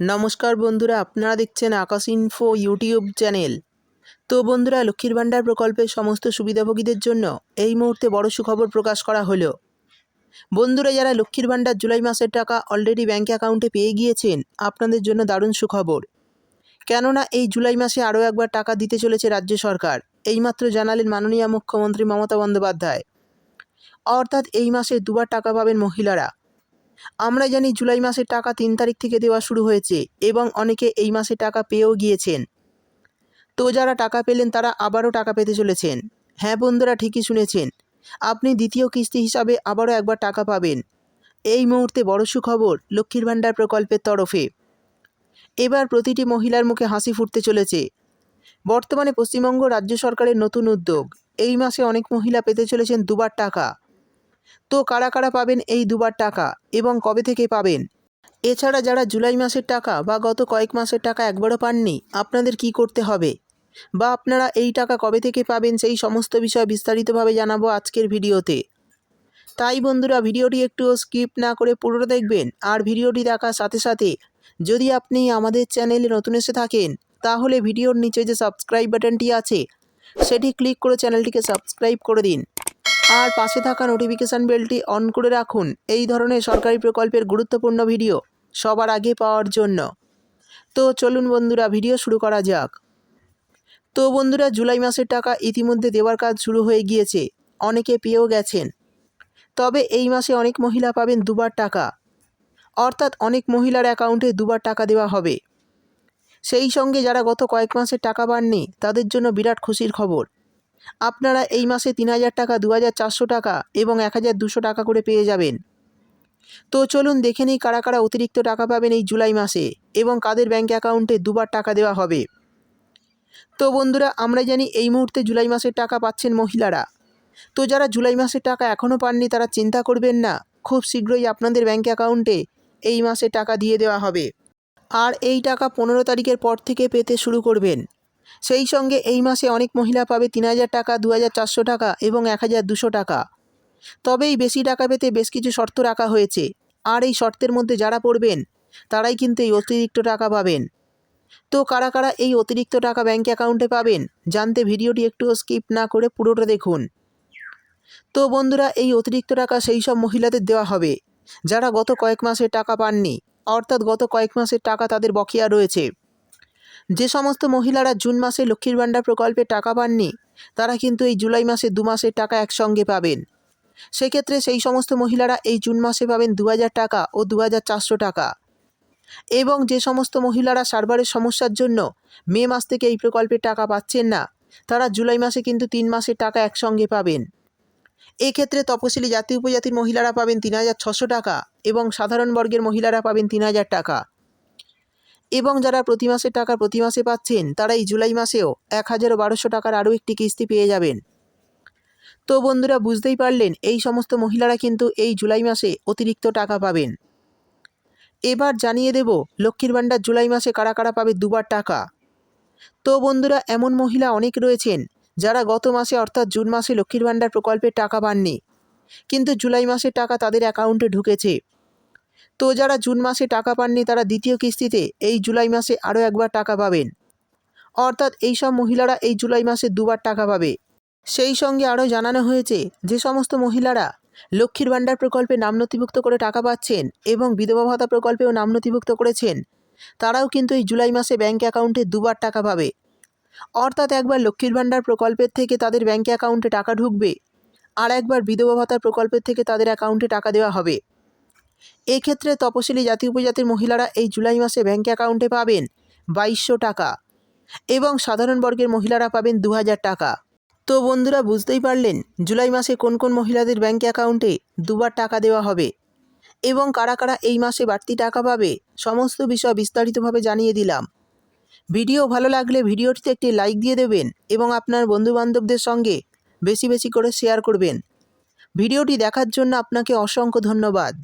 নমস্কার বন্ধুরা, আপনারা দেখছেন আকাশ ইনফো ইউটিউব চ্যানেল তো বন্ধুরা, লক্ষ্মীর ভাণ্ডার প্রকল্পের সমস্ত সুবিধাভোগীদের জন্য এই মুহূর্তে বড় সুখবর প্রকাশ করা হলো। বন্ধুরা, যারা লক্ষ্মীর ভাণ্ডার জুলাই মাসের টাকা অলরেডি ব্যাঙ্ক অ্যাকাউন্টে পেয়ে গিয়েছেন, আপনাদের জন্য দারুণ সুখবর। কেননা, এই জুলাই মাসে আরও একবার টাকা দিতে চলেছে রাজ্য সরকার। এইমাত্র জানালেন মাননীয় মুখ্যমন্ত্রী মমতা বন্দ্যোপাধ্যায়। অর্থাৎ এই মাসে দুবার টাকা পাবেন মহিলারা। আমরা জানি জুলাই মাসের টাকা তিন তারিখ থেকে দেওয়া শুরু হয়েছে এবং অনেকে এই মাসে টাকা পেয়েও গিয়েছেন। তো যারা টাকা পেলেন তারা আবারও টাকা পেতে চলেছেন। হ্যাঁ বন্ধুরা, ঠিকই শুনেছেন। আপনি দ্বিতীয় কিস্তি হিসাবে আবারও একবার টাকা পাবেন। এই মুহূর্তে বড় সুখবর লক্ষ্মীর ভাণ্ডার প্রকল্পের তরফে। এবার প্রতিটি মহিলার মুখে হাসি ফুটতে চলেছে। বর্তমানে পশ্চিমবঙ্গ রাজ্য সরকারের নতুন উদ্যোগ। এই মাসে অনেক মহিলা পেতে চলেছেন দুবার টাকা। তো কারা কারা পাবেন এই দুবার টাকা এবং কবে থেকে পাবেন? এছাড়া যারা জুলাই মাসের টাকা বা গত কয়েক মাসের টাকা একবারও পাননি, আপনাদের কি করতে হবে? বা আপনারা এই টাকা কবে থেকে পাবেন সেই সমস্ত বিষয় বিস্তারিতভাবে জানাব আজকের ভিডিওতে। তাই বন্ধুরা, ভিডিওটি একটু স্কিপ না করে পুরোটা দেখবেন আর ভিডিওটি দেখার সাথে সাথে যদি আপনি আমাদের চ্যানেলে নতুন এসে থাকেন, তাহলে ভিডিওর নিচে যে সাবস্ক্রাইব বাটনটি আছে, সেটি ক্লিক করে চ্যানেলটিকে সাবস্ক্রাইব করে দিন। আর পাশে থাকা নোটিফিকেশান বেলটি অন করে রাখুন। এই ধরনের সরকারি প্রকল্পের গুরুত্বপূর্ণ ভিডিও সবার আগে পাওয়ার জন্য। তো চলুন বন্ধুরা ভিডিও শুরু করা যাক। তো বন্ধুরা, জুলাই মাসের টাকা ইতিমধ্যে দেওয়ার কাজ শুরু হয়ে গিয়েছে। অনেকে পেয়েও গেছেন। তবে এই মাসে অনেক মহিলা পাবেন দুবার টাকা। অর্থাৎ অনেক মহিলার অ্যাকাউন্টে দুবার টাকা দেওয়া হবে। সেই সঙ্গে যারা গত কয়েক মাসের টাকা পাননি, তাদের জন্য বিরাট খুশির খবর। আপনারা এই মাসে তিন হাজার টাকা, দু হাজার চারশো টাকা এবং এক হাজার দুশো টাকা করে পেয়ে যাবেন। তো চলুন দেখে নিই কারা কারা অতিরিক্ত টাকা পাবেন এই জুলাই মাসে এবং কাদের ব্যাঙ্ক অ্যাকাউন্টে দুবার টাকা দেওয়া হবে। তো বন্ধুরা, আমরা জানি এই মুহূর্তে জুলাই মাসের টাকা পাচ্ছেন মহিলারা। তো যারা জুলাই মাসের টাকা এখনও পাননি, তারা চিন্তা করবেন না, খুব শীঘ্রই আপনাদের ব্যাঙ্ক অ্যাকাউন্টে এই মাসে টাকা দিয়ে দেওয়া হবে। আর এই টাকা পনেরো তারিখের পর থেকে পেতে শুরু করবেন। সেই সঙ্গে এই মাসে অনেক মহিলা পাবে তিন হাজার টাকা, দু হাজার চারশো টাকা এবং এক হাজার দুশো টাকা। তবে এই বেশি টাকা পেতে বেশ কিছু শর্ত রাখা হয়েছে। আর এই শর্তের মধ্যে যারা পড়বেন, তারাই কিন্তু এই অতিরিক্ত টাকা পাবেন। তো কারা কারা এই অতিরিক্ত টাকা ব্যাঙ্ক অ্যাকাউন্টে পাবেন, জানতে ভিডিওটি একটু স্কিপ না করে পুরোটা দেখুন। তো বন্ধুরা, এই অতিরিক্ত টাকা সেই সব মহিলাদের দেওয়া হবে, যারা গত কয়েক মাসের টাকা পাননি, অর্থাৎ গত কয়েক মাসের টাকা তাদের বকেয়া রয়েছে। যে সমস্ত মহিলারা জুন মাসে লক্ষ্মীর ভাণ্ডার প্রকল্পে টাকা পাননি, তারা কিন্তু এই জুলাই মাসে দু মাসের টাকা একসঙ্গে পাবেন। সেক্ষেত্রে সেই সমস্ত মহিলারা এই জুন মাসে পাবেন দু হাজার টাকা ও দু হাজার চারশো টাকা। এবং যে সমস্ত মহিলারা সার্ভারের সমস্যার জন্য মে মাস থেকে এই প্রকল্পের টাকা পাচ্ছেন না, তারা জুলাই মাসে কিন্তু তিন মাসের টাকা একসঙ্গে পাবেন। এক্ষেত্রে তপশিলি জাতি উপজাতির মহিলারা পাবেন তিন হাজার ছশো টাকা এবং সাধারণ বর্গের মহিলারা পাবেন তিন হাজার টাকা। এবং যারা প্রতি মাসের টাকা প্রতি মাসে পাচ্ছেন তারা এই জুলাই মাসেও এক হাজার বারোশো টাকার আরও একটি কিস্তি পেয়ে যাবেন। তো বন্ধুরা, বুঝতেই পারলেন, এই সমস্ত মহিলারা কিন্তু এই জুলাই মাসে অতিরিক্ত টাকা পাবেন। এবার জানিয়ে দেব, লক্ষ্মীর ভাণ্ডার জুলাই মাসে কারা কারা পাবে দুবার টাকা। তো বন্ধুরা, এমন মহিলা অনেক রয়েছেন, যারা গত মাসে অর্থাৎ জুন মাসে লক্ষ্মীর ভাণ্ডার প্রকল্পের টাকা পাননি। কিন্তু জুলাই মাসের টাকা তাদের অ্যাকাউন্টে ঢুকেছে। তো যারা জুন মাসে টাকা পাননি তারা দ্বিতীয় কিস্তিতে এই জুলাই মাসে আরও একবার টাকা পাবেন। অর্থাৎ এই সব মহিলারা এই জুলাই মাসে দুবার টাকা পাবে। সেই সঙ্গে আরও জানানো হয়েছে যে সমস্ত মহিলারা লক্ষ্মীর ভাণ্ডার প্রকল্পে নাম নথিভুক্ত করে টাকা পাচ্ছেন এবং বিধবা ভাতা প্রকল্পেও নাম নথিভুক্ত করেছেন। তারাও কিন্তু এই জুলাই মাসে ব্যাঙ্ক অ্যাকাউন্টে দুবার টাকা পাবে। অর্থাৎ একবার লক্ষ্মীর ভাণ্ডার প্রকল্পের থেকে তাদের ব্যাঙ্ক অ্যাকাউন্টে টাকা ঢুকবে, আর একবার বিধবা ভাতা প্রকল্পের থেকে তাদের অ্যাকাউন্টে টাকা দেওয়া হবে। এক্ষেত্রে তপশিলি জাতি উপজাতির মহিলারা এই জুলাই মাসে ব্যাঙ্ক অ্যাকাউন্টে পাবেন বাইশশো টাকা এবং সাধারণ বর্গের মহিলারা পাবেন দু হাজার টাকা। তো বন্ধুরা, বুঝতেই পারলেন জুলাই মাসে কোন কোন মহিলাদের ব্যাঙ্ক অ্যাকাউন্টে দুবার টাকা দেওয়া হবে এবং কারা কারা এই মাসে বাড়তি টাকা পাবে সমস্ত বিষয় বিস্তারিতভাবে জানিয়ে দিলাম। ভিডিও ভালো লাগলে ভিডিওটিতে একটি লাইক দিয়ে দেবেন এবং আপনার বন্ধুবান্ধবদের সঙ্গে বেশি বেশি করে শেয়ার করবেন। ভিডিওটি দেখার জন্য আপনাকে অসংখ্য ধন্যবাদ।